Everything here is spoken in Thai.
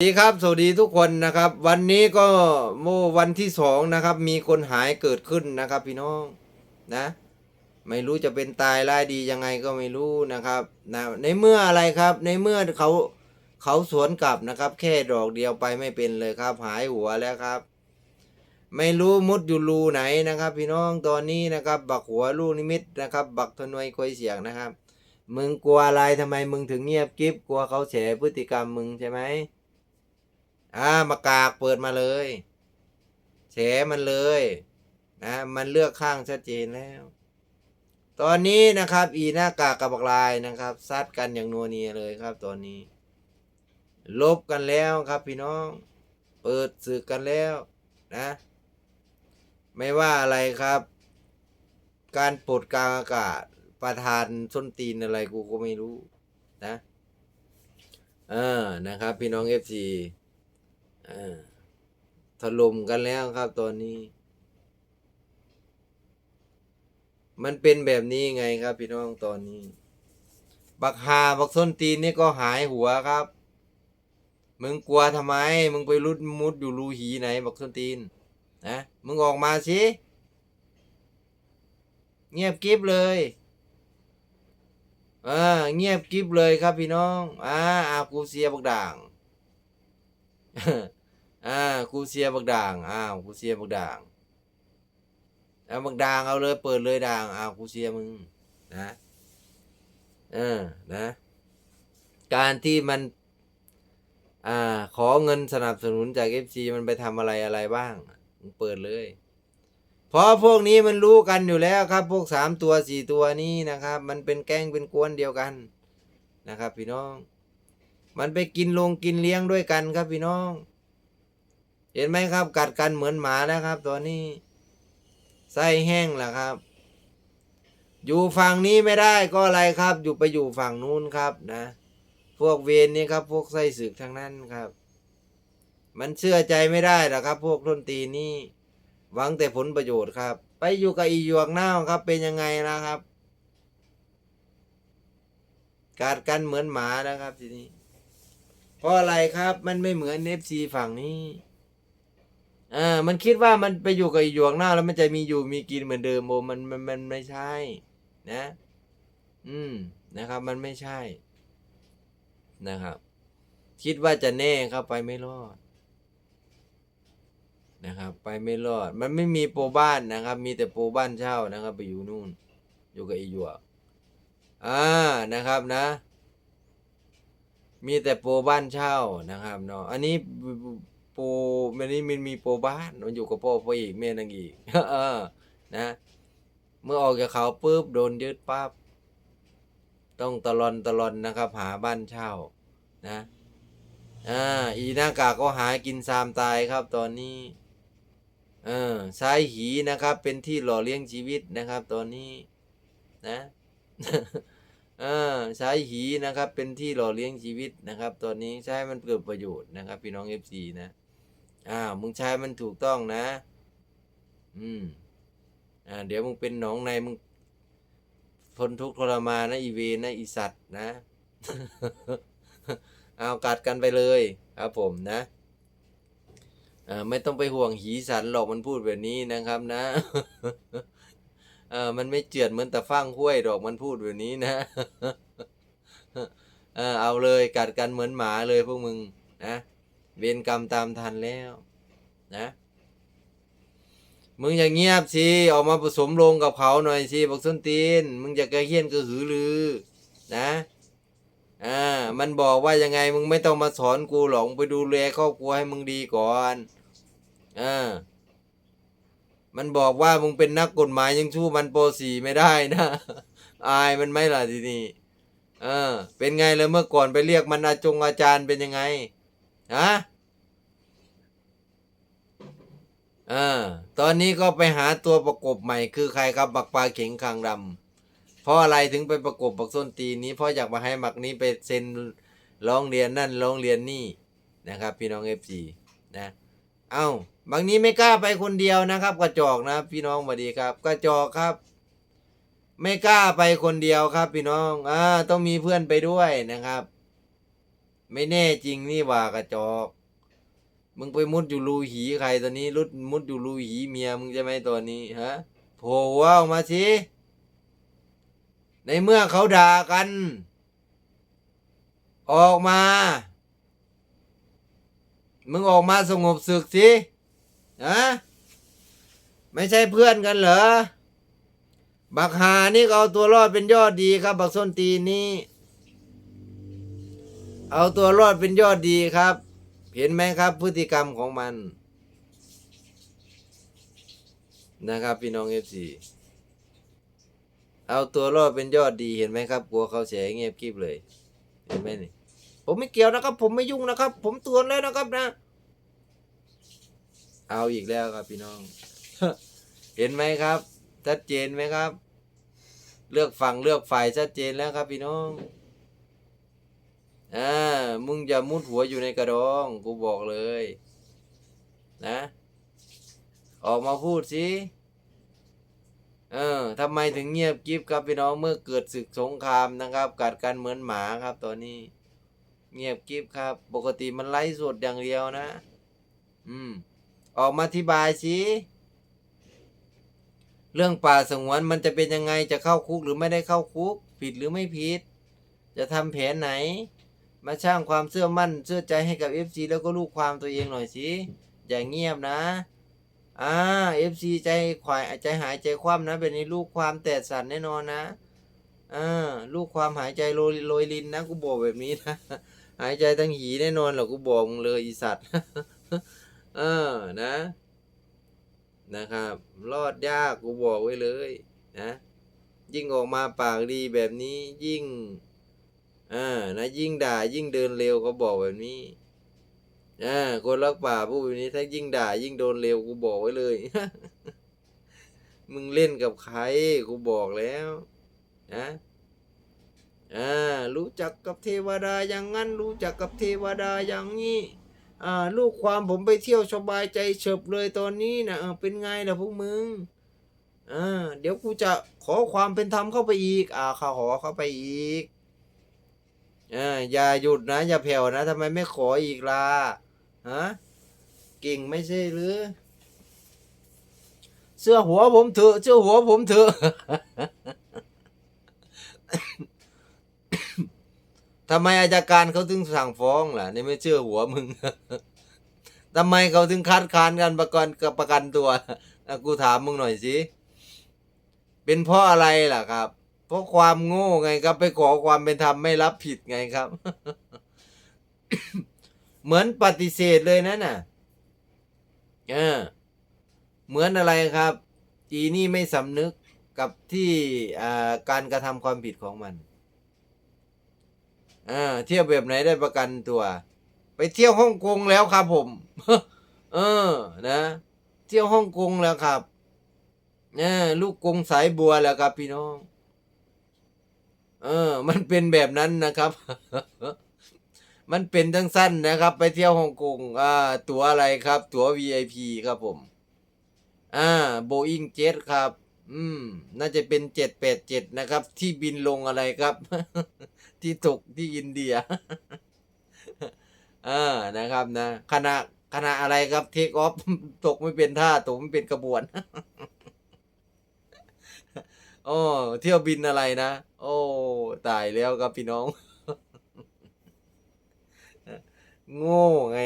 สวัสดีครับ สวัสดีทุกคนนะครับ วันนี้ก็โมวันที่สองนะครับ มีคนหายเกิดขึ้นนะครับ พี่น้องนะ ไม่รู้จะเป็นตายร้ายดียังไงก็ไม่รู้นะครับนะในเมื่ออะไรครับ ในเมื่อเขาเขาสวนกลับนะครับ แค่ดอกเดียวไปไม่เป็นเลยครับ หายหัวแล้วครับ ไม่รู้มุดอยู่รูไหนนะครับ พี่น้องตอนนี้นะครับ บักหัวลูกนิมิตนะครับ บักทนวยควยเสียงนะครับ มึงกลัวอะไรทำไมมึงถึงเงียบกิ๊บกลัวเขาแฉพฤติกรรมมึงใช่ไหม อ่ามากากเปิดมาเลยแฉมันเลยนะมันเลือกข้างชัดเจนแล้ว ตอนนี้นะครับ อีหน้ากากกับบักลายนะครับซัดกันอย่างนัวเนียเลยครับ ตอนนี้ ลบกันแล้วครับพี่น้อง เปิดศึกกันแล้วนะ ไม่ว่าอะไรครับ การปลดกลางอากาศประธานส้นตีนอะไรกูก็ไม่รู้นะ เออนะครับ พี่น้องเอฟซี ถล่มกันแล้วครับตอนนี้ มันเป็นแบบนี้ไงครับ พี่น้องตอนนี้ บักฮาบักส้นตีนนี่ก็หายหัวครับ มึงกลัวทำไม มึงไปรุดมุดอยู่รูหีไหน บักส้นตีนนะมึงออกมาสิเงียบกริบเลยอ่าเงียบกริบเลยครับพี่น้องอ่าอากูเสียบักด่าง อ่ากูเสียบักด่างอ้าวกูเสียบักด่างเอาบักด่างเอาเลยเปิดเลยด่างอ้าวกูเสียมึงนะเออนะ การที่มันอ่าขอเงินสนับสนุนจากเอฟซีมันไปทำอะไรอะไรบ้างมึงเปิดเลยเพราะพวกนี้มันรู้กันอยู่แล้วครับ พวกสามตัวสี่ตัวนี้นะครับ มันเป็นแก๊งเป็นกวนเดียวกันนะครับ พี่น้อง มันไปกินลงกินเลี้ยงด้วยกันครับพี่น้อง เห็นไหมครับ กัดกันเหมือนหมานะครับตอนนี้ไส้แห้งแหละครับ อยู่ฝั่งนี้ไม่ได้ก็อะไรครับ อยู่ไปอยู่ฝั่งนู้นครับนะ พวกเวรนี่ครับ พวกไส้ศึกทั้งนั้นครับ มันเชื่อใจไม่ได้หรอกครับ พวกทนตีนนี่หวังแต่ผลประโยชน์ครับ ไปอยู่กับอีหยวกเน่าครับ เป็นยังไงนะครับ กัดกันเหมือนหมานะครับทีนี้เพราะอะไรครับมันไม่เหมือนเอฟซีฝั่งนี้ อ่ามันคิดว่ามันไปอยู่กับอีหยวกหน้าแล้วมันจะมีอยู่มีกินเหมือนเดิมโมมันมันมันไม่ใช่ นะ อืมนะครับ มันไม่ใช่นะครับ คิดว่าจะแน่ครับไปไม่รอด นะครับ ไปไม่รอด มันไม่มีโปรบ้านนะครับ มีแต่โปรบ้านเช่านะครับ ไปอยู่นู่น อยู่กับอีหยวกอ่านะครับนะ มีแต่โปรบ้านเช่านะครับเนาะอันนี้ ปรมันนี้มันมีโปรบ้านมันอยู่กับพ่อพ่ออีกแม่นางอีกเออนะ เมื่อออกจากเขาปุ๊บโดนยึดปั๊บต้องตะลอนตะลอนนะครับ หาบ้านเช่านะอ่าอีหน้ากากก็หากินซามตายครับตอนนี้เออสายหีนะครับ เป็นที่หล่อเลี้ยงชีวิตนะครับ ตอนนี้นะอ่าใช้หีนะครับ เป็นที่หล่อเลี้ยงชีวิตนะครับ ตอนนี้ใช้มันเกิดประโยชน์นะครับ พี่น้องเอฟซีนะ อ่ามึงใช้มันถูกต้องนะ อืม อ่า เดี๋ยวมึงเป็นหนองในมึงทนทุกข์ทรมานนะอีเวนนะอีสัตว์นะ เอากัดกันไปเลยครับผมนะอ่าไม่ต้องไปห่วงหีสันหรอกมันพูดแบบนี้นะครับนะเออมันไม่เจือดเหมือนแต่ฟังห้วยดอกมันพูดแบบนี้นะเออเอาเลยกัดกันเหมือนหมาเลยพวกมึงนะ เวรกรรมตามทันแล้วนะมึงอย่างเงียบสิออกมาผสมลงกับเขาหน่อยสิบอกส้นตีน มึงจะกระเฮี้ยนกระหือรือ นะอ่ามันบอกว่ายังไงมึงไม่ต้องมาสอนกูหรอกไปดูแลครอบครัวให้มึงดีก่อนอ่ามันบอกว่ามึงเป็นนักกฎหมายยังชู้มันโปรสีไม่ได้นะอายมันไหมล่ะทีนี้เออ เป็นไงเลยเมื่อก่อนไปเรียกมันอาจงอาจารย์เป็นยังไงฮะ เออตอนนี้ก็ไปหาตัวประกบใหม่คือใครครับบักปลาเข็งคางดำเพราะอะไรถึงไปประกบบักส้นตีนนี้เพราะอยากมาให้บักนี้ไปเซ็นร้องเรียนนั่นร้องเรียนนี่นะครับ พี่น้องเอฟซีนะ เอ้าบางนี้ไม่กล้าไปคนเดียวนะครับ กระจอกนะ พี่น้องสวัสดีครับ กระจอกครับ ไม่กล้าไปคนเดียวครับ พี่น้องอ่าต้องมีเพื่อนไปด้วยนะครับ ไม่แน่จริงนี่ว่ากระจอก มึงไปมุดอยู่รูหีใครตอนนี้รุดมุดอยู่รูหีเมียมึงใช่ไหมตอนนี้ฮะโผล่ออกมาสิในเมื่อเขาด่ากัน ออกมา มึงออกมาสงบศึกสิฮะไม่ใช่เพื่อนกันเหรอ บักหานี่เอาตัวรอดเป็นยอดดีครับ บักส้นตีนนี่เอาตัวรอดเป็นยอดดีครับ เห็นไหมครับพฤติกรรมของมัน นะครับ พี่น้องเอฟซีเอาตัวรอดเป็นยอดดีเห็นไหมครับ กลัวเขาเสียเงียบกริบเลย เห็นไหมนี่ ผมไม่เกี่ยวนะครับ ผมไม่ยุ่งนะครับ ผมตือนแล้วนะครับนะ เอาอีกแล้วครับพี่น้อง เห็นไหมครับชัดเจนไหมครับ เลือกฝั่งเลือกฝ่ายชัดเจนแล้วครับพี่น้อง อ่ามึงอย่ามุดหัวอยู่ในกระดองกูบอกเลย นะ ออกมาพูดสิเออทำไมถึงเงียบกริบครับพี่น้องเมื่อเกิดศึกสงครามนะครับ กัดกันเหมือนหมาครับตอนนี้ เงียบกริบครับ ปกติมันไล่สดอย่างเดียวนะ อืม ออกมาอธิบายสิเรื่องป่าสงวนมันจะเป็นยังไงจะเข้าคุกหรือไม่ได้เข้าคุก ผิดหรือไม่ผิด จะทำแผนไหน มาสร้างความเชื่อมั่นเชื่อใจให้กับ FC แล้วก็ลูกความตัวเองหน่อยสิอย่าเงียบนะอ่า FC ใจขวายใจหายใจคว่ำนะเป็นนี้ลูกความแตดสั่นแน่นอนนะอ่าลูกความหายใจโรยโรยลินนะกูบอกแบบนี้นะหายใจทั้งหีแน่นอนหรอกกูบอกมึงเลยอีสัตว์เออนะ นะครับ รอดยากกูบอกไว้เลย นะ ยิ่งออกมาปากดีแบบนี้ยิ่ง อ่านะยิ่งด่ายิ่งเดินเร็วเขาบอกแบบนี้อ่าคนรักป่าพูดแบบนี้ถ้ายิ่งด่า ยิ่งโดนเร็วกูบอกไว้เลย มึงเล่นกับใครกูบอกแล้วนะอ่ารู้จักกับเทวดาอย่างนั้น รู้จักกับเทวดาอย่างนี้อ่าลูกความผมไปเที่ยวสบายใจเฉบเลยตอนนี้นะเป็นไงล่ะพวกมึงอ่าเดี๋ยวกูจะขอความเป็นธรรมเข้าไปอีก อ่าขาขอเข้าไปอีก อ่าอย่าหยุดนะ อย่าแผ่วนะทำไมไม่ขออีกล่ะฮะเก่งไม่ใช่หรือ เสื้อหัวผมเถอะเสื้อหัวผมเถอะทำไมอายการเขาถึงสั่งฟ้องล่ะนี่ไม่เชื่อหัวมึงทำไมเขาถึงคัดค้านกันประกันกับประกันตัวกูถามมึงหน่อยสิเป็นเพราะอะไรล่ะครับ เพราะความโง่ไงครับ ไปขอความเป็นธรรมไม่รับผิดไงครับ เหมือนปฏิเสธเลยนั่นน่ะเออเหมือนอะไรครับ อีนี่ไม่สำนึกกับที่การกระทำความผิดของมันอ่าเที่ยวแบบไหนได้ประกันตัว ไปเที่ยวฮ่องกงแล้วครับผม เออ นะ เที่ยวฮ่องกงแล้วครับเออลูกกงสายบัวแล้วครับพี่น้อง เออ มันเป็นแบบนั้นนะครับ มันเป็นทั้งสั้นนะครับ ไปเที่ยวฮ่องกงอ่าตั๋วอะไรครับ ตั๋ว VIP ครับผม อ่าโบอิงเจ็ตครับ อืม น่าจะเป็นเจ็ดแปดเจ็ดนะครับ ที่บินลงอะไรครับ ที่ตกที่อินเดียอ่านะครับนะคณะคณะอะไรครับเทคออฟตกไม่เป็นท่าตกไม่เป็นกระบวน โอ้เที่ยวบินอะไรนะ โอ้ตายแล้วครับพี่น้อง โง่ไง